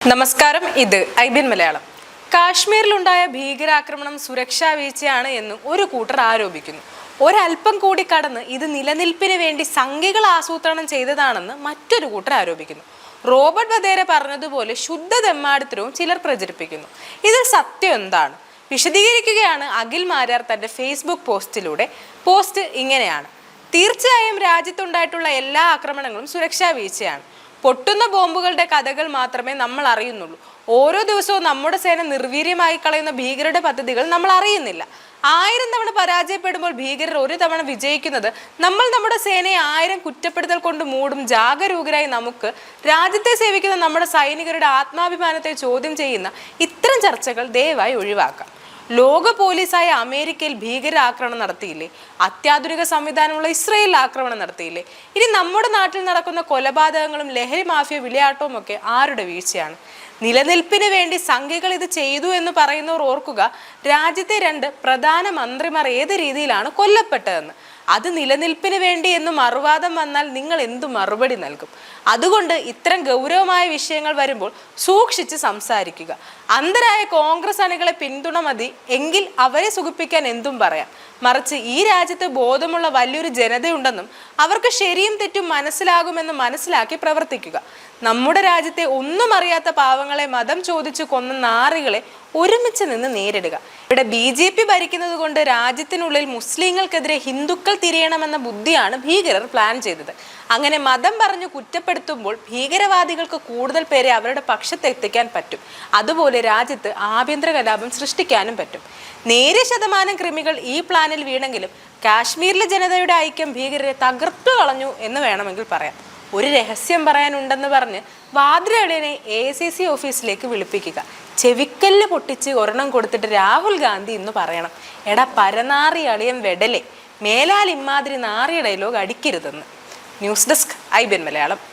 നമസ്കാരം ഇത് ഐബിൻ മലയാളം. കാശ്മീരിലുണ്ടായ ഭീകരാക്രമണം സുരക്ഷാ വീഴ്ചയാണ് എന്നും ഒരു കൂട്ടർ ആരോപിക്കുന്നു. ഒരല്പം കൂടി കടന്ന് ഇത് നിലനിൽപ്പിന് വേണ്ടി സംഖ്യകൾ ആസൂത്രണം ചെയ്തതാണെന്ന് മറ്റൊരു കൂട്ടർ ആരോപിക്കുന്നു. റോബർട്ട് വധേര പറഞ്ഞതുപോലെ ശുദ്ധ തെമ്മാടിത്തരവും ചിലർ പ്രചരിപ്പിക്കുന്നു. ഇതിൽ സത്യം എന്താണ്? വിശദീകരിക്കുകയാണ് അഖിൽ മാരാർ തന്റെ ഫേസ്ബുക്ക് പോസ്റ്റിലൂടെ. പോസ്റ്റ് ഇങ്ങനെയാണ്. തീർച്ചയായും രാജ്യത്തുണ്ടായിട്ടുള്ള എല്ലാ ആക്രമണങ്ങളും സുരക്ഷാ വീഴ്ചയാണ്. പൊട്ടുന്ന ബോംബുകളുടെ കഥകൾ മാത്രമേ നമ്മൾ അറിയുന്നുള്ളൂ. ഓരോ ദിവസവും നമ്മുടെ സേന നിർവീര്യമായി കളയുന്ന ഭീകരരുടെ പദ്ധതികൾ നമ്മൾ അറിയുന്നില്ല. ആയിരം തവണ പരാജയപ്പെടുമ്പോൾ ഭീകരർ ഒരു തവണ വിജയിക്കുന്നത് നമ്മൾ നമ്മുടെ സേനയെ ആയിരം കുറ്റപ്പെടുത്തൽ കൊണ്ട് മൂടും ജാഗരൂകരായി നമുക്ക് രാജ്യത്തെ സേവിക്കുന്ന നമ്മുടെ സൈനികരുടെ ആത്മാഭിമാനത്തെ ചോദ്യം ചെയ്യുന്ന ഇത്തരം ചർച്ചകൾ ദയവായി ഒഴിവാക്കാം. ലോക പോലീസായ അമേരിക്കയിൽ ഭീകരാക്രമണം നടത്തിയില്ലേ? അത്യാധുനിക സംവിധാനമുള്ള ഇസ്രയേലിൽ ആക്രമണം നടത്തിയില്ലേ? ഇനി നമ്മുടെ നാട്ടിൽ നടക്കുന്ന കൊലപാതകങ്ങളും ലഹരി മാഫിയ വിളയാട്ടവും ഒക്കെ ആരുടെ വീഴ്ചയാണ്? നിലനിൽപ്പിന് വേണ്ടി സംഖ്യകൾ ഇത് ചെയ്തു എന്ന് പറയുന്നവർ ഓർക്കുക രാജ്യത്തെ രണ്ട് പ്രധാനമന്ത്രിമാർ ഏത് രീതിയിലാണ് കൊല്ലപ്പെട്ടതെന്ന്. അത് നിലനിൽപ്പിന് വേണ്ടി എന്ന് മറുവാദം വന്നാൽ നിങ്ങൾ എന്തു മറുപടി നൽകും? അതുകൊണ്ട് ഇത്തരം ഗൗരവമായ വിഷയങ്ങൾ വരുമ്പോൾ സൂക്ഷിച്ച് സംസാരിക്കുക. അന്ധരായ കോൺഗ്രസ് അണികളെ പിന്തുണ മതി എങ്കിൽ അവരെ സുഖിപ്പിക്കാൻ എന്തും പറയാം. മറിച്ച് ഈ രാജ്യത്ത് ബോധമുള്ള വലിയൊരു ജനതയുണ്ടെന്നും അവർക്ക് ശരിയും തെറ്റും മനസ്സിലാകുമെന്ന് മനസ്സിലാക്കി പ്രവർത്തിക്കുക. നമ്മുടെ രാജ്യത്തെ ഒന്നും അറിയാത്ത പാവങ്ങളെ മതം ചോദിച്ചു കൊന്ന നാറികളെ ഒരുമിച്ച് നിന്ന് നേരിടുക. ഇവിടെ ബി ജെ പി ഭരിക്കുന്നത് കൊണ്ട് രാജ്യത്തിനുള്ളിൽ മുസ്ലിങ്ങൾക്കെതിരെ ഹിന്ദുക്കൾ തിരിയണമെന്ന ബുദ്ധിയാണ് ഭീകരർ പ്ലാൻ ചെയ്തത്. അങ്ങനെ മതം പറഞ്ഞു കുറ്റപ്പെടുത്തുമ്പോൾ ഭീകരവാദികൾക്ക് കൂടുതൽ പേരെ അവരുടെ പക്ഷത്തെത്തിക്കാൻ പറ്റും. അതുപോലെ രാജ്യത്ത് ആഭ്യന്തര കലാപം സൃഷ്ടിക്കാനും പറ്റും. നേരിയ ശതമാനം കൃമികൾ ഈ പ്ലാനിൽ വീണെങ്കിലും കാശ്മീരിലെ ജനതയുടെ ഐക്യം ഭീകരരെ തകർത്തു കളഞ്ഞു എന്ന് വേണമെങ്കിൽ പറയാം. ഒരു രഹസ്യം പറയാനുണ്ടെന്ന് പറഞ്ഞ് വാദ്രയുടെ എ സി സി ഓഫീസിലേക്ക് വിളിപ്പിക്കുക. ചെവിക്കല്ല് പൊട്ടിച്ച് ഒരെണ്ണം കൊടുത്തിട്ട് രാഹുൽ ഗാന്ധി എന്ന് പറയണം. എടാ പരനാറി അളിയൻ വെടലെ മേലാൽ ഇമ്മാതിരി നാറിയ ഡയലോഗ് അടിക്കരുതെന്ന്. ന്യൂസ് ഡെസ്ക് ഐ ബിൻ മലയാളം.